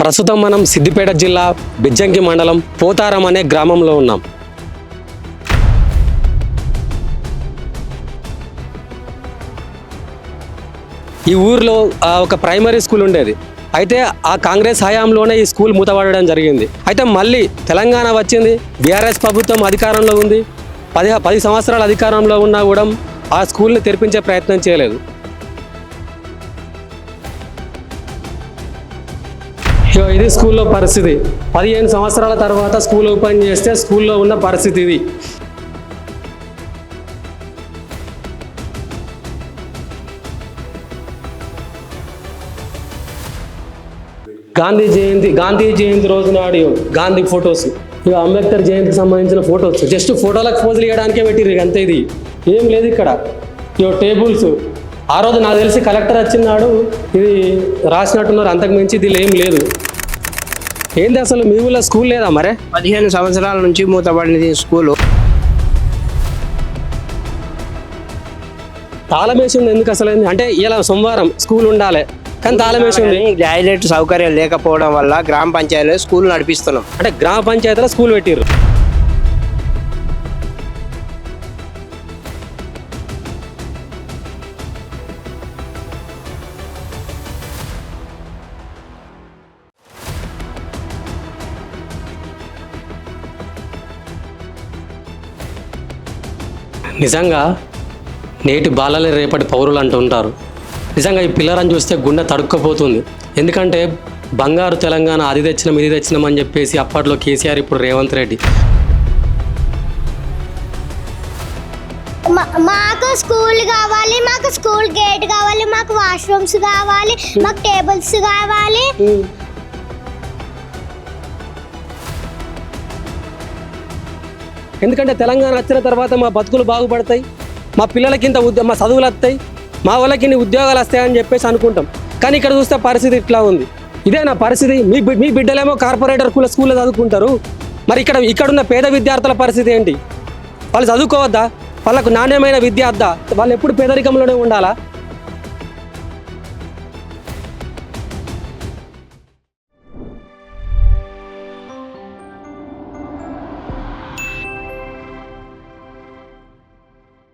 ప్రస్తుతం మనం సిద్దిపేట జిల్లా బిజ్జంకి మండలం పోతారం అనే గ్రామంలో ఉన్నాం. ఈ ఊర్లో ఒక ప్రైమరీ స్కూల్ ఉండేది. అయితే ఆ కాంగ్రెస్ హయాంలోనే ఈ స్కూల్ మూతపడడం జరిగింది. అయితే మళ్ళీ తెలంగాణ వచ్చింది. బీఆర్ఎస్ ప్రభుత్వం అధికారంలో ఉంది. పది పది సంవత్సరాల అధికారంలో ఉన్నా కూడా ఆ స్కూల్ని తెరిపించే ప్రయత్నం చేయలేదు. సో ఇది స్కూల్లో పరిస్థితి. పదిహేను సంవత్సరాల తర్వాత స్కూల్ ఓపెన్ చేస్తే స్కూల్లో ఉన్న పరిస్థితి ఇది. గాంధీ జయంతి గాంధీ జయంతి రోజు నాడు గాంధీ ఫొటోస్. ఇక అంబేద్కర్ జయంతికి సంబంధించిన ఫొటోస్. జస్ట్ ఫోటోలకు పోజులు ఇవ్వడానికే పెట్టిర్రు ఇక అంతే ఇది. ఏం లేదు ఇక్కడ. ఇగో టేబుల్స్. ఆ రోజు నాకు తెలిసి కలెక్టర్ వచ్చినాడు. ఇది రాసినట్టున్నారు అంతకు మించి ఇది ఏం లేదు. ఏంది అసలు మీ ఊళ్ళో స్కూల్ లేదా మరే? పదిహేను సంవత్సరాల నుంచి మూతపడినది స్కూలు. తాళం వేసి ఉంది. ఎందుకు అసలు? అంటే ఇలా సోమవారం స్కూల్ ఉండాలి. కానీ తాళం వేసి ఉంది. టాయిలెట్ సౌకర్యం లేకపోవడం వల్ల గ్రామ పంచాయతీలో స్కూల్ నడిపిస్తున్నాం. అంటే గ్రామ పంచాయతీలో స్కూల్ పెట్టిర్రు. నిజంగా నేటి బాలలే రేపటి పౌరులు అంటూ ఉంటారు. నిజంగా ఈ పిల్లరని చూస్తే గుండె తడుక్కపోతుంది. ఎందుకంటే బంగారు తెలంగాణ అది తెచ్చినాం ఇది తెచ్చినాం అని చెప్పేసి అప్పట్లో కేసీఆర్ ఇప్పుడు రేవంత్ రెడ్డి. మాకు స్కూల్ కావాలి మాకు స్కూల్ గేట్ కావాలి మాకు వాష్రూమ్స్ కావాలి మాకు టేబుల్స్ కావాలి. ఎందుకంటే తెలంగాణ వచ్చిన తర్వాత మా బతుకులు బాగుపడతాయి మా పిల్లలకి ఇంత ఉద్యో మా చదువులు వస్తాయి మా వాళ్ళకి ఇన్ని ఉద్యోగాలు వస్తాయని చెప్పేసి అనుకుంటాం. కానీ ఇక్కడ చూస్తే పరిస్థితి ఇట్లా ఉంది. ఇదే నా పరిస్థితి. మీ మీ బిడ్డలేమో కార్పొరేటర్ కుల స్కూల్లో చదువుకుంటారు. మరి ఇక్కడ ఇక్కడున్న పేద విద్యార్థుల పరిస్థితి ఏంటి? వాళ్ళు చదువుకోవద్దా? వాళ్ళకు నాణ్యమైన విద్య అద్దా? వాళ్ళు ఎప్పుడు పేదరికంలోనే ఉండాలా?